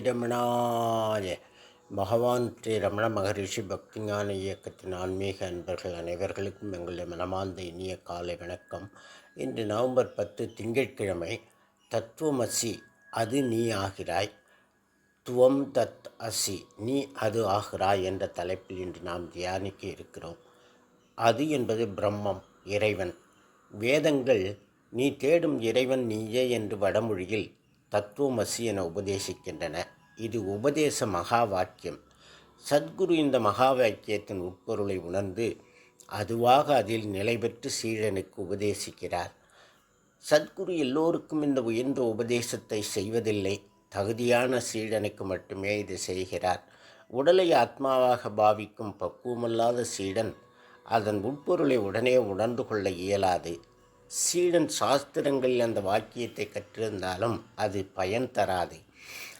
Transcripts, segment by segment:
ரமணாய பகவான் ஸ்ரீ ரமண மகரிஷி பக்திஞான இயக்கத்தின் ஆன்மீக அன்பர்கள் அனைவர்களுக்கும் எங்களுடைய மனமார்ந்த இனிய காலை வணக்கம். இன்று நவம்பர் பத்து திங்கட்கிழமை தத்துவமசி அது நீ ஆகிறாய். துவம் தத் அசி நீ அது ஆகிறாய் என்ற தலைப்பில் இன்று நாம் தியானிக்க இருக்கிறோம். அது என்பது பிரம்மம் இறைவன். வேதங்கள் நீ தேடும் இறைவன் நீயே என்று வடமொழியில் தத்துவமசி என உபதேசிக்கின்றன. இது உபதேச மகா வாக்கியம் சத்குரு இந்த மகா வாக்கியத்தின் உட்பொருளை உணர்ந்து அதுவாக அதில் நிலை பெற்று சீடனுக்கு உபதேசிக்கிறார். சத்குரு எல்லோருக்கும் இந்த உயர்ந்த உபதேசத்தை செய்வதில்லை. தகுதியான சீடனுக்கு மட்டுமே இது செய்கிறார். உடலை ஆத்மாவாக பாவிக்கும் பக்குவமல்லாத சீடன் அதன் உட்பொருளை உடனே உணர்ந்து கொள்ள இயலாது. சீடன் சாஸ்திரங்களில் அந்த வாக்கியத்தை கற்றிருந்தாலும் அது பயன் தராது.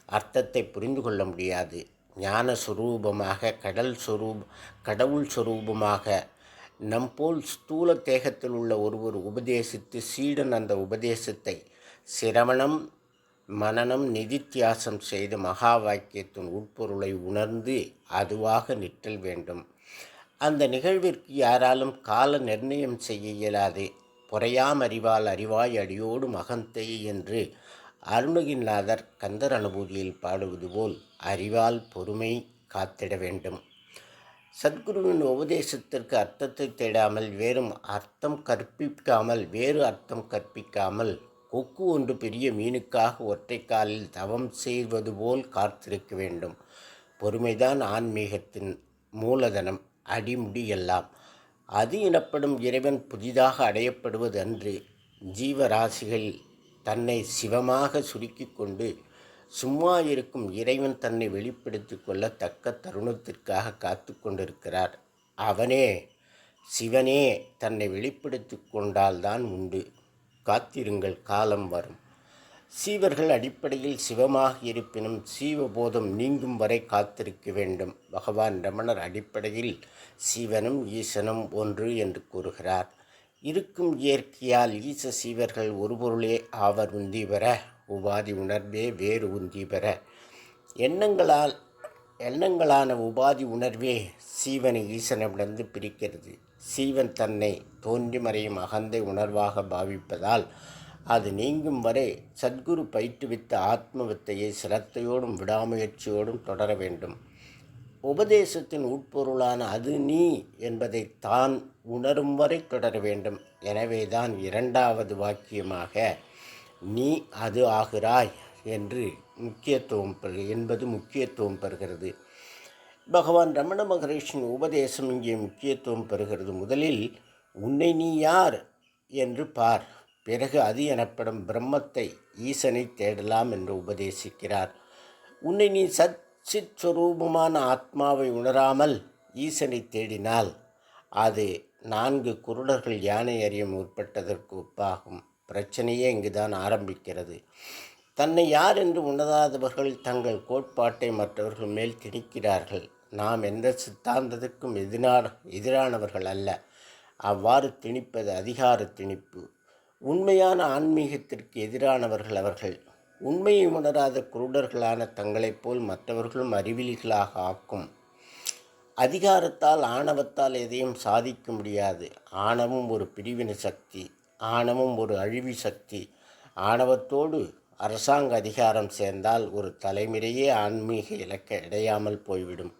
அர்த்தத்தை புரிந்து கொள்ள முடியாது. ஞான சுரூபமாக கடல் சுரூப் கடவுள் சுரூபமாக நம்போல் ஸ்தூல தேகத்தில் உள்ள ஒருவர் உபதேசித்து சீடன் அந்த உபதேசத்தை சிரவணம் மனநம் நிதித்தியாசம் செய்து மகா வாக்கியத்தின் உட்பொருளை உணர்ந்து அதுவாக நிற்றல் வேண்டும். அந்த நிகழ்விற்கு யாராலும் கால நிர்ணயம் செய்ய இயலாது. பொறையாம் அறிவால் அறிவாய் அடியோடு மகந்தை என்று அருணகிரிநாதர் கந்தர் அனுபூதியில் பாடுவது போல் அறிவால் பொறுமை காத்திட வேண்டும். சத்குருவின் உபதேசத்திற்கு அர்த்தத்தை தேடாமல் வேறும் அர்த்தம் கற்பிக்காமல் வேறு அர்த்தம் கற்பிக்காமல் கொக்கு ஒன்று பெரிய மீனுக்காக ஒற்றை காலில் தவம் செய்வது போல் காத்திருக்க வேண்டும். பொறுமைதான் ஆன்மீகத்தின் மூலதனம் அடிமுடி எல்லாம். அது எனப்படும் இறைவன் புதிதாக அடையப்படுவது அன்று ஜீவராசிகள் தன்னை சிவமாக சுருக்கி கொண்டு சும்மா இருக்கும் இறைவன் தன்னை வெளிப்படுத்தி கொள்ள தக்க தருணத்திற்காக காத்து கொண்டிருக்கிறார். அவனே சிவனே தன்னை வெளிப்படுத்தி கொண்டால்தான் உண்டு. காத்திருங்கள் காலம் வரும். சீவர்கள் அடிப்படையில் சிவமாக இருப்பினும் சீவபோதம் நீங்கும் வரை காத்திருக்க வேண்டும். பகவான் ரமணர் அடிப்படையில் சிவனும் ஈசனும் ஒன்று என்று கூறுகிறார். இருக்கும் இயற்கையால் ஈச சீவர்கள் ஒரு பொருளே ஆவர் உந்தி பெற உபாதி உணர்வே வேறு உந்தி பெற. எண்ணங்களால் எண்ணங்களான உபாதி உணர்வே சீவனை ஈசனமிடந்து பிரிக்கிறது. சீவன் தன்னை தோன்றி மறையும் அகந்தை உணர்வாக பாவிப்பதால் அது நீங்கும் வரை சத்குரு பயிற்றுவித்த ஆத்மவித்தையை சிரத்தையோடும் விடாமுயற்சியோடும் தொடர வேண்டும். உபதேசத்தின் உட்பொருளான அது நீ என்பதை தான் உணரும் வரை தொடர வேண்டும். எனவேதான் இரண்டாவது வாக்கியமாக நீ அது ஆகிறாய் என்று முக்கியத்துவம் பெறு என்பது முக்கியத்துவம் பெறுகிறது. பகவான் ரமண மகரிஷின் உபதேசம் இங்கே முக்கியத்துவம் பெறுகிறது. முதலில் உன்னை நீ யார்? என்று பார். பிறகு அது எனப்படும் பிரம்மத்தை ஈசனை தேடலாம் என்று உபதேசிக்கிறார். உன்னை நீ சத் சித் சுரூபமான ஆத்மாவை உணராமல் ஈசனை தேடினால் அது நான்கு குருடர்கள் யானை அறிய முற்பட்டதற்கு ஒப்பாகும். பிரச்சனையே இங்குதான் ஆரம்பிக்கிறது. தன்னை யார் என்று உணராதவர்கள் தங்கள் கோட்பாட்டை மற்றவர்கள் மேல் திணிக்கிறார்கள். நாம் எந்த சித்தாந்தத்துக்கும் எதிரான எதிரானவர்கள் அல்ல. அவ்வாறு திணிப்பது அதிகார திணிப்பு. உண்மையான ஆன்மீகத்திற்கு எதிரானவர்கள் அவர்கள். உண்மையை உணராத குருடர்களான தங்களைப் போல் மற்றவர்களும் அறிவிலிகளாக ஆக்கும். அதிகாரத்தால் ஆணவத்தால் எதையும் சாதிக்க முடியாது. ஆணவம் ஒரு பிரிவின சக்தி. ஆணவம் ஒரு அழிவு சக்தி. ஆணவத்தோடு அரசாங்க அதிகாரம் சேர்ந்தால் ஒரு தலைமுறையே ஆன்மீக இலக்க இடையாமல் போய்விடும்.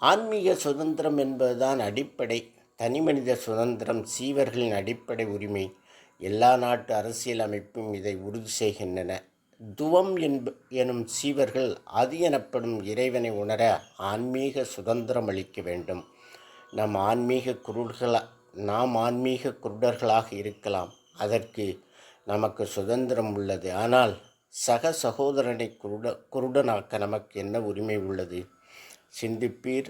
ஆன்மீக சுதந்திரம் என்பதுதான் அடிப்படை. தனிமனித சுதந்திரம் சீவர்களின் அடிப்படை உரிமை. எல்லா நாட்டு அரசியல் அமைப்பும் இதை உறுதி செய்கின்றன. துவம் என்ப எனும் சீவர்கள் அது எனப்படும் இறைவனை உணர ஆன்மீக சுதந்திரம் அளிக்க வேண்டும். நம் ஆன்மீக குருடர்களா நாம் ஆன்மீக குருடர்களாக இருக்கலாம். அதற்கு நமக்கு சுதந்திரம் உள்ளது. ஆனால் சக சகோதரனை குருட குருடனாக்க நமக்கு என்ன உரிமை உள்ளது? சிந்திப்பீர்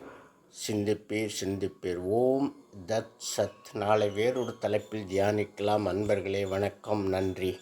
சிந்திப்பீர் சிந்திப்பீர். ஓம் தத் சத். நாளை வேறொரு தலைப்பில் தியானிக்கலாம். அன்பர்களே வணக்கம். நன்றி.